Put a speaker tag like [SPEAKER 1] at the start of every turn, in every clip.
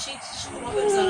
[SPEAKER 1] chique.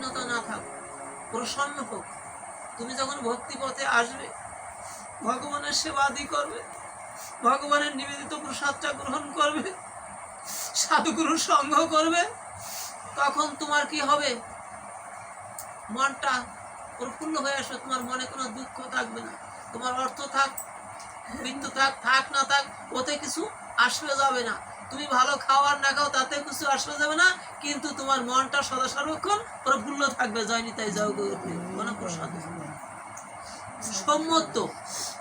[SPEAKER 1] মলিনতা না থাক, প্রসন্ন হোক। তুমি যখন ভক্তি পথে আসবে, ভগবানের সেবা আদি করবে, ভগবানের নিবেদিত প্রসাদটা গ্রহণ করবে সাধুগুরুর সঙ্গ করবে, তখন তোমার কি হবে? মনটা প্রফুল্ল হয়ে আসবে, তোমার মনে কোনো দুঃখ থাকবে না। তোমার অর্থ থাক মৃত্যু থাক থাক না থাক, ওতে কিছু আসবে যাবে না। তুমি ভালো খাওয়ার না খাও, তাতে কিছু আসবে যাবে না, কিন্তু তোমার মনটা সদা সর্বক্ষণ প্রফুল্ল থাকবে জয়নি তাই গৌরী কোনো প্রসাদ সম্মত।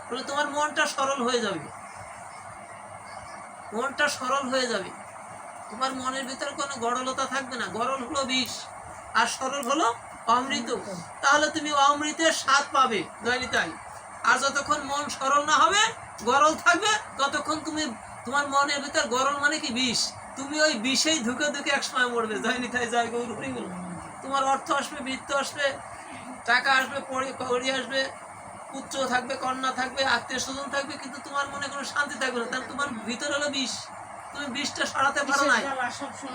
[SPEAKER 1] বলে তোমার মনটা সরল হয়ে যাবে। মনটা সরল হয়ে যাবে। তোমার মনের ভিতরে কোনো গড়লতা থাকবে না। গরল হলো বিষ, আর সরল হলো অমৃত। তাহলে তুমি অমৃতের স্বাদ পাবে, জয়নিতাই। আর যতক্ষণ মন সরল না হবে গরল থাকবে, ততক্ষণ তুমি তোমার মনের ভিতর গরল মানে কি বিষ? তুমি ওই বিষেই ধুকে ধুকে এক সময় মরবে জয়নিতাই জয় গৌর হরি বলো তোমার অর্থ আসবে বৃত্ত আসবে টাকা আসবে পড়ে কড়ি আসবে পুত্র থাকবে কন্যা থাকবে আত্মীয় স্বজন থাকবে কিন্তু তোমার মনে কোনো শান্তি থাকবে না। তাহলে তোমার ভিতর হলো বিষ। তুমি বিষটা সরাতে পারো নাই।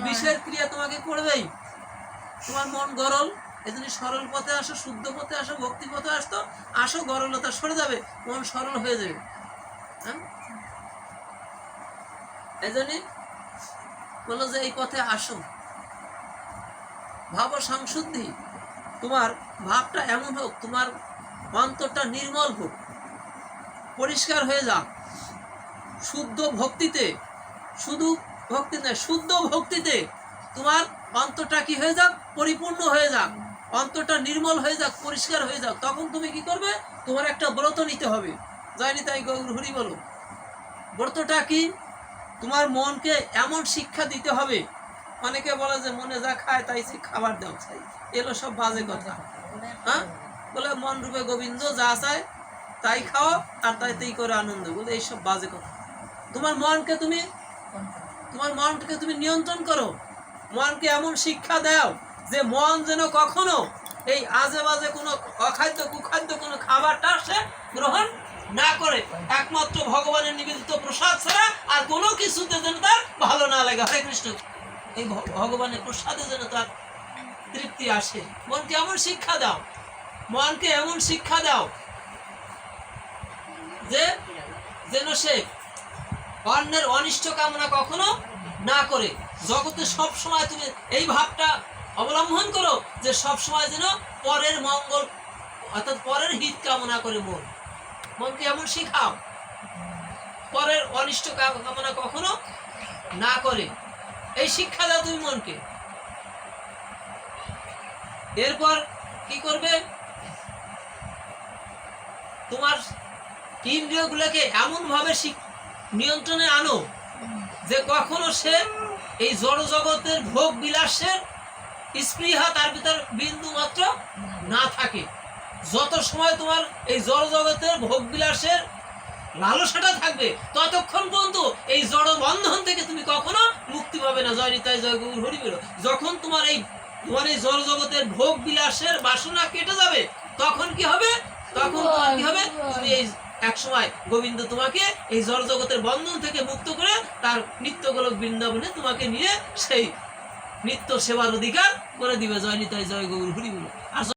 [SPEAKER 1] বিষের ক্রিয়া তোমাকে করবেই। তোমার মন গরল এজন্য সরল পথে আসো শুদ্ধ পথে আসো ভক্তি পথে আসতো আসো গরলতা সরে যাবে মন সরল হয়ে যাবে। হ্যাঁ? এজন্যই বলল যে, এই পথে আসো। ভাব সংশুদ্ধি। তোমার ভাবটা এমন হোক, তোমার অন্তরটা নির্মল হোক। পরিষ্কার হয়ে যাক। শুদ্ধ ভক্তিতে, শুধু ভক্তি নয়, শুদ্ধ ভক্তিতে তোমার অন্তরটা কি হয়ে যাক? পরিপূর্ণ হয়ে যাক। অন্তরটা নির্মল হয়ে যাক, পরিষ্কার হয়ে যাক। তখন তুমি কি করবে? তোমার একটা ব্রত নিতে হবে। জয়নি তাই গৌর হরি বলো। ব্রতটা কি? তোমার মনকে এমন শিক্ষা দিতে হবে। অনেকে বলে যে মনে যা খায় তাই সে খাবার দাও চাই এলো সব বাজে কথা। হ্যাঁ? বলে মন রূপে গোবিন্দ যা চায় তাই খাও আর তাই তাই করে আনন্দ। বলে এইসব বাজে কথা। তোমার মনকে তুমি তোমার মনকে তুমি নিয়ন্ত্রণ করো। মনকে এমন শিক্ষা দাও যে মন যেন কখনো এই আজে বাজে কোনো অখাদ্য কুখাদ্য কোনো খাবারটা সে গ্রহণ না করে একমাত্র ভগবানের নিবেদিত প্রসাদ ছাড়া আর কোনো কিছুতে যেন তার ভালো না লাগে। হরে কৃষ্ণ। এই ভগবানের প্রসাদে যেন তার তৃপ্তি আসে। মনকে এমন শিক্ষা দাও। মনকে এমন শিক্ষা দাও যে যেন সে অন্যের অনিষ্ট কামনা কখনো না করে। জগতে সব সময় তুমি এই ভাবটা অবলম্বন করো যে সব সময় যেন পরের মঙ্গল অর্থাৎ পরের হিত কামনা করে মন। মনকে এমন শিখাও। পরের অনিষ্ট কামনা কখনো না করে। এই শিক্ষা দাও তুমি মনকে। এরপর কি করবে? তোমার ইন্দ্রিয়গুলোকে এমনভাবে শিখ- নিয়ন্ত্রণে আনো যে কখনো সে এই জড় জগতের ভোগ বিলাসের স্পৃহা তার ভিতর বিন্দু মাত্র না থাকে। যত সময় তোমার এই জড় জগতের ভোগ বিলাসের লালসাটা থাকবে, ততক্ষণ পর্যন্ত এই জড় বন্ধন থেকে তুমি কখনো মুক্তি পাবে না। জয় নিতাই, জয় গৌর, হরি বলো। যখন তোমার এই তোমার এই জড় জগতের ভোগ বিলাসের বাসনা কেটে যাবে, তখন কি হবে? তখন তোমার কি হবে? তুমি এই এক সময় গোবিন্দ তোমাকে এই জড় জগতের বন্ধন থেকে মুক্ত করে তার নিত্য গোলক বৃন্দাবনে তোমাকে নিয়ে সেই নিত্য সেবার অধিকার করে দিবে। জয় নিতাই, জয় গৌর, হরি বলো। আর